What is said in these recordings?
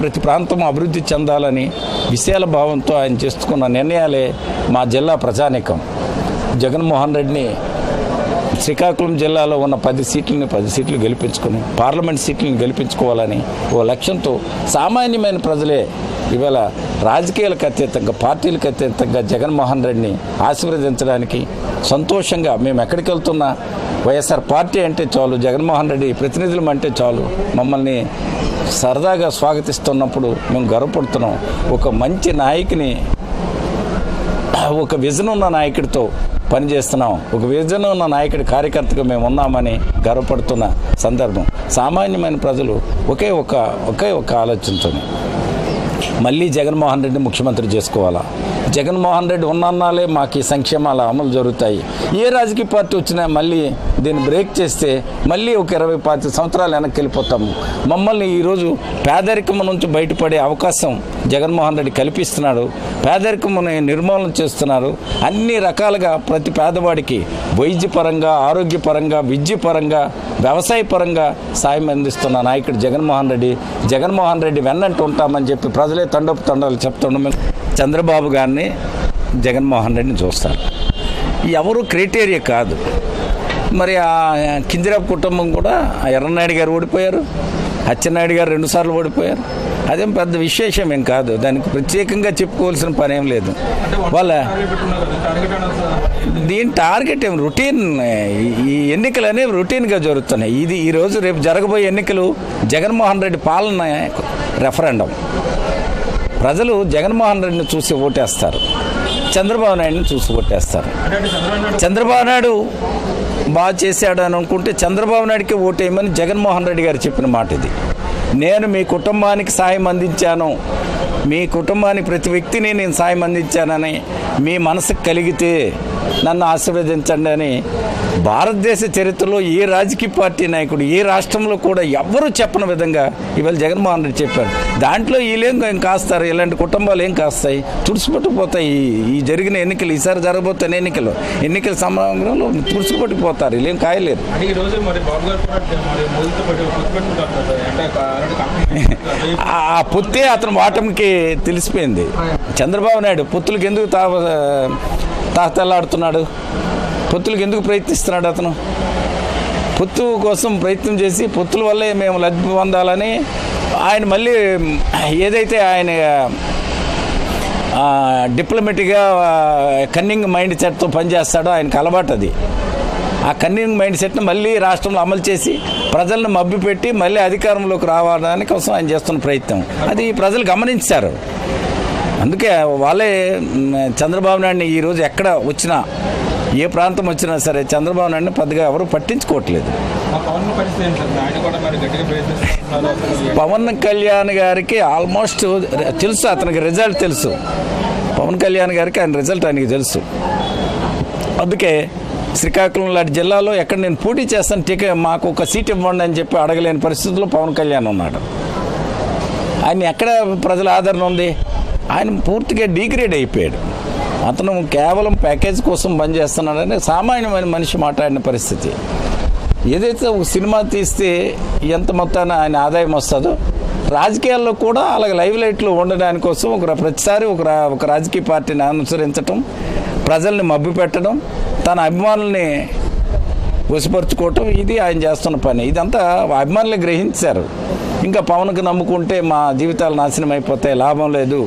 ప్రతి ప్రాంతం అభివృద్ధి చెందాలని విశాల భావంతో ఆయన చేసుకున్న నిర్ణయాలే మా జిల్లా ప్రజానికం. జగన్మోహన్ రెడ్డిని శ్రీకాకుళం జిల్లాలో ఉన్న పది సీట్లని పది సీట్లు గెలిపించుకొని పార్లమెంట్ సీట్లను గెలిపించుకోవాలని ఓ లక్ష్యంతో సామాన్యమైన ప్రజలే ఇవాళ రాజకీయాలకు అత్యంతంగా పార్టీలకు అత్యంతంగా జగన్మోహన్ రెడ్డిని ఆశీర్వదించడానికి సంతోషంగా మేము ఎక్కడికి వెళ్తున్నా? వైఎస్ఆర్ పార్టీ అంటే చాలు జగన్మోహన్ రెడ్డి ప్రతినిధులం అంటే చాలు. మమ్మల్ని సరదాగా స్వాగతిస్తున్నప్పుడు మేము గర్వపడుతున్నాం. ఒక మంచి నాయకుని ఒక విజన్ ఉన్న నాయకుడితో పనిచేస్తున్నాం. ఒక విజన్ ఉన్న నాయకుడి కార్యకర్తగా మేము ఉన్నామని గర్వపడుతున్న సందర్భం. సామాన్యమైన ప్రజలు ఒకే ఒక ఒకే ఒక ఆలోచనతోనే. మళ్ళీ జగన్మోహన్ రెడ్డి ముఖ్యమంత్రి చేసుకోవాలా? జగన్మోహన్ రెడ్డి ఉన్నన్నాలే మాకు ఈ సంక్షేమాలు అమలు జరుగుతాయి. ఏ రాజకీయ పార్టీ వచ్చినా మళ్ళీ దీన్ని బ్రేక్ చేస్తే మళ్ళీ ఒక ఇరవై పాతి సంవత్సరాలు వెనక్కి వెళ్ళిపోతాము. మమ్మల్ని ఈరోజు పేదరికం నుంచి బయటపడే అవకాశం జగన్మోహన్ రెడ్డి కల్పిస్తున్నాడు. పేదరికముని నిర్మూలన చేస్తున్నారు. అన్ని రకాలుగా ప్రతి పేదవాడికి వైద్యపరంగా ఆరోగ్యపరంగా విద్యపరంగా వ్యవసాయపరంగా సాయం అందిస్తున్న నాయకుడు జగన్మోహన్ రెడ్డి. జగన్మోహన్ రెడ్డి వెన్నంటూ ఉంటామని చెప్పి ప్రజలే తండపు తండాలు చెప్తుండమే చంద్రబాబు గారిని జగన్మోహన్ రెడ్డిని చూస్తారు. ఎవరు క్రైటీరియా కాదు. మరి ఆ కింజరాపు కుటుంబం కూడా ఆ ఎర్రనాయుడు గారు ఓడిపోయారు అచ్చెన్నాయుడు గారు రెండుసార్లు ఓడిపోయారు. అదేం పెద్ద విశేషం ఏం కాదు. దానికి ప్రత్యేకంగా చెప్పుకోవాల్సిన పని ఏం లేదు. వాళ్ళ దీని టార్గెట్ ఏం? రొటీన్ ఈ ఎన్నికలు అనేవి రొటీన్గా జరుగుతున్నాయి. ఇది ఈరోజు రేపు జరగబోయే ఎన్నికలు జగన్మోహన్ రెడ్డి పాలన రెఫరెండం. ప్రజలు జగన్మోహన్ రెడ్డిని చూసి ఓటేస్తారు. చంద్రబాబు నాయుడిని చూసి ఓటేస్తారు. చంద్రబాబు నాయుడు బాగా చేశాడు అని అనుకుంటే చంద్రబాబు నాయుడికి ఓటేయమని జగన్మోహన్ రెడ్డి గారు చెప్పిన మాట ఇది నేను మీ కుటుంబానికి సాయం అందించాను. మీ కుటుంబానికి ప్రతి వ్యక్తిని నేను సాయం అందించానని మీ మనసుకు కలిగితే నన్ను ఆశీర్వదించండి అని భారతదేశ చరిత్రలో ఏ రాజకీయ పార్టీ నాయకుడు ఏ రాష్ట్రంలో కూడా ఎవ్వరూ చెప్పని విధంగా ఇవాళ జగన్మోహన్ రెడ్డి చెప్పారు. దాంట్లో వీళ్ళేం ఏం కాస్తారు? ఇలాంటి కుటుంబాలు ఏం కాస్తాయి? తుడిచిపెట్టుకుపోతాయి. ఈ- జరిగిన ఎన్నికలు ఈసారి జరగబోతున్న ఎన్నికలు ఎన్నికల సమయంలో తుడిచిపెట్టుకుపోతారు. వీళ్ళేం కాయలేదు. ఆ పుత్తే పొత్తే అతను వాటంకి తెలిసిపోయింది. చంద్రబాబు నాయుడు పొత్తులకు ఎందుకు తా తాతలాడుతున్నాడు? పొత్తులకు ఎందుకు ప్రయత్నిస్తున్నాడు అతను? పొత్తు కోసం ప్రయత్నం చేసి పొత్తుల వల్లే మేము లబ్ధి పొందాలని ఆయన మళ్ళీ ఏదైతే ఆయన డిప్లొమెటిక్గా కన్నింగ్ మైండ్ సెట్తో పనిచేస్తాడో ఆయనకు అలవాటు అది ఆ కన్నింగ్ మైండ్ సెట్ను మళ్ళీ రాష్ట్రంలో అమలు చేసి ప్రజలను మభ్యపెట్టి మళ్ళీ అధికారంలోకి రావడానికి కోసం ఆయన చేస్తున్న ప్రయత్నం. అది ప్రజలు గమనించారు. అందుకే వాళ్ళే చంద్రబాబు నాయుడిని ఈరోజు ఎక్కడ వచ్చినా ఏ ప్రాంతం వచ్చినా సరే చంద్రబాబు నాయుడిని పెద్దగా ఎవరు పట్టించుకోవట్లేదు. పవన్ కళ్యాణ్ గారికి ఆల్మోస్ట్ తెలుసు అతనికి రిజల్ట్ తెలుసు. పవన్ కళ్యాణ్ గారికి ఆయన రిజల్ట్ ఆయనకి తెలుసు. అందుకే శ్రీకాకుళం లాంటి జిల్లాలో ఎక్కడ నేను పోటీ చేస్తాను టికెట్ మాకు ఒక సీట్ ఇవ్వండి అని చెప్పి అడగలేని పరిస్థితుల్లో పవన్ కళ్యాణ్ ఉన్నాడు. ఆయన ఎక్కడ ప్రజల ఆదరణ ఉంది? ఆయన పూర్తిగా డిగ్రేడ్ అయిపోయాడు. అతను కేవలం ప్యాకేజ్ కోసం పనిచేస్తున్నాడని సామాన్యమైన మనిషి మాట్లాడిన పరిస్థితి. ఏదైతే ఒక సినిమా తీస్తే ఎంత మొత్తాన ఆయన ఆదాయం వస్తుందో రాజకీయాల్లో కూడా అలాగే లైవ్ లైట్లో ఉండడానికి కోసం ఒక ప్రతిసారి ఒక రా- ఒక రాజకీయ పార్టీని అనుసరించటం ప్రజల్ని మభ్య పెట్టడం తన అభిమానుల్ని వసిపరుచుకోవటం ఇది ఆయన చేస్తున్న పని. ఇదంతా అభిమానులు గ్రహించారు. ఇంకా పవన్కి నమ్ముకుంటే మా జీవితాలు నాశనం అయిపోతాయి లాభం లేదు.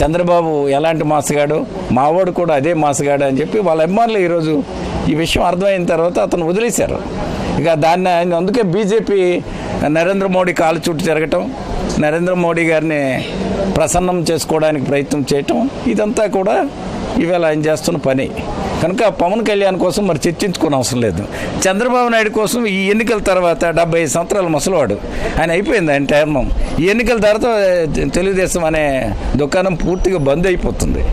చంద్రబాబు ఎలాంటి మాసగాడు? మావాడు కూడా అదే మాసగాడు అని చెప్పి వాళ్ళ అభిమానులు ఈరోజు ఈ విషయం అర్థమైన తర్వాత అతను వదిలేశారు. ఇక దాన్ని ఆయన అందుకే బీజేపీ నరేంద్ర మోడీ కాలు చుట్టూ తిరగటం నరేంద్ర మోడీ గారిని ప్రసన్నం చేసుకోవడానికి ప్రయత్నం చేయటం ఇదంతా కూడా ఇవాళ ఆయన చేస్తున్న పని. కనుక పవన్ కళ్యాణ్ కోసం మరి చర్చించుకునే అవసరం లేదు. చంద్రబాబు నాయుడు కోసం ఈ ఎన్నికల తర్వాత డెబ్బై ఐదు సంవత్సరాల ముసలివాడు. ఆయన అయిపోయింది ఆయన టైర్మం ఈ ఎన్నికల తర్వాత తెలుగుదేశం అనే దుకాణం పూర్తిగా బంద్ అయిపోతుంది.